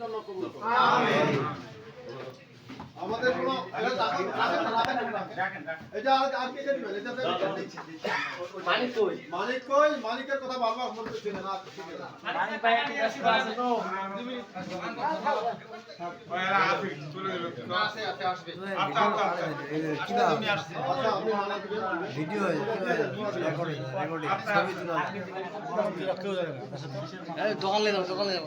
জন্য কবুল করো আমাদের কোনো এটা রাখেন রাখেন রাখেন না, রাখেন। আর আর কে দিবেন এটা মালিক কই মালিক কই মালিকের কথা বারবার বলতেছেন না ঠিক আছে আছে আছে আসবে আচ্ছা। আপনি মালিক ভিডিও রেকর্ডিং রেকর্ডিং ছবি তোলা দোকান লে যাব দোকান লে যাব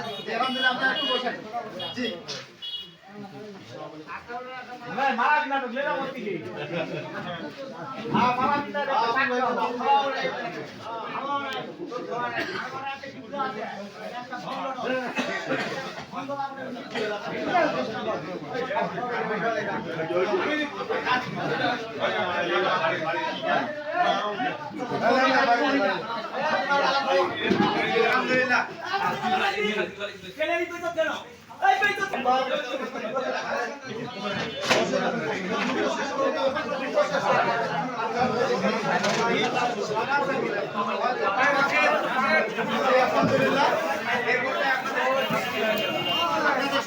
আলহামদুলিল্লাহ আপনারা একটু বসেন জি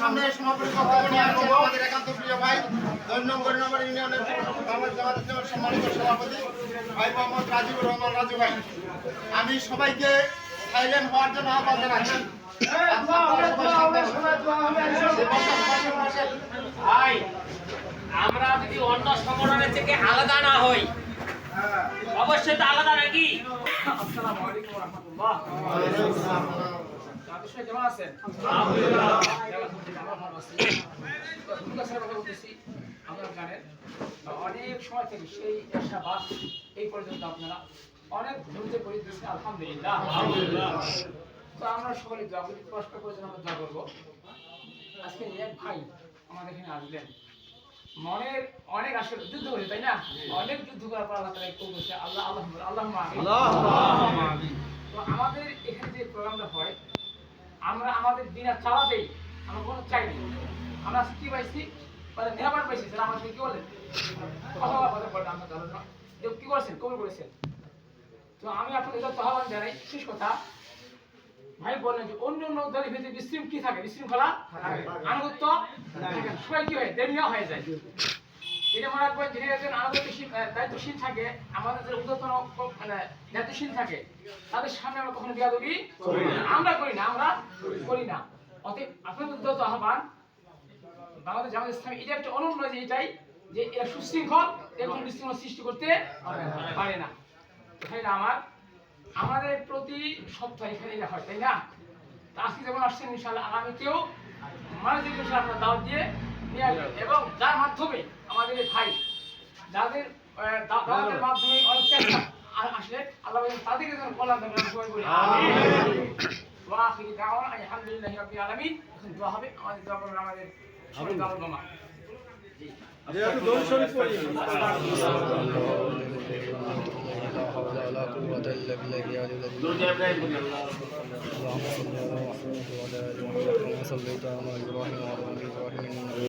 আপনাদের সমাপনী নিয়ে আমাদের একান্ত প্রিয় ভাই দুই নম্বর নম্বর ইউনিয়নের সভাপতি ভাই মোহাম্মদ রাজিবুর রহমান রাজু ভাই আমি সবাইকে সাইলেন্ট হওয়ার জন্য আহ্বান। ভাই আমরা যদি অন্য সংগঠনের থেকে আলাদা না হই অবশ্যই তো আলাদা নাকি কেমন আছেন আপনারা জানেন অনেক সময় থেকে সেই এরশাবাদ এই পর্যন্ত আপনারা অনেক ধৈর্য করে দিয়েছেন আলহামদুলিল্লাহ। তো আমরা সকলে দোয়া করি কষ্ট করে যেন আমরা দোয়া করব। আজকে এক ভাই আমাদের এখানে আসবেন। মনের অনেক আসলে যুদ্ধ তাই না? অনেক যুদ্ধ করার পর আল্লাহ তালা কবুল করছে। আল্লাহ আল্লাহ আল্লাহ তো আমাদের এখানে যে প্রোগ্রামটা হয় আমরা আমাদের দিনা চালাতেই আমরা কোনো চাই না। আমরা কি পাইছি? মানে মেহমান পাইছি স্যার আমাদের কি বলেন কথা বলা কথা বলেন আমরা কি করেছেন? কবুল করেছেন? তো আমি আপনাদের যত আহ্বান জানাই শেষ কথা ভাই বললেন যে অন্য অন্য দলের ভিতরে কি থাকে? বিশৃঙ্খলা আনুগত্য সবাই কি হয়? হয়ে যায়। এটা মনে রাখবেন যিনি একজন আনুগত্যশীল দায়িত্বশীল থাকে আমাদের যে উদ্যতন মানে দায়িত্বশীল থাকে তাদের সামনে আমরা কখনো বিয়াদবি আমরা করি না আমরা করি না। অতএব আপনাদের উদ্যত আহ্বান বাংলাদেশ জামাত ইসলামী এটা একটা অনন্য যে এটাই যে এরা সুশৃঙ্খল এবং বিশৃঙ্খলা সৃষ্টি করতে পারে না। এখানে আমার আমাদের প্রতি সপ্তাহে এখানে এটা হয় তাই না? তা আজকে যেমন আসছেন ইনশাআল্লাহ আগামীতেও মানুষের ইনশাআল্লাহ আপনারা দাওয়াত দিয়ে নিয়ে আসবেন এবং যার মাধ্যমে আমাদের এই ভাই যাদের দাওয়াতের মাধ্যমে অনেক চেষ্টা আসলে আল্লাহ তাদেরকে যেন কল্যাণ দেন আমি সবাই বলি আলহামদুলিল্লাহি রাব্বিল আলামিন। দোয়া হবে আমাদের দোয়া করবেন আমাদের সবাই দাওয়াত মামা ولا قوة إلا بالله العلي العظيم. اللهم صل على محمد وعلى آل محمد كما صليت على إبراهيم وعلى آل إبراهيم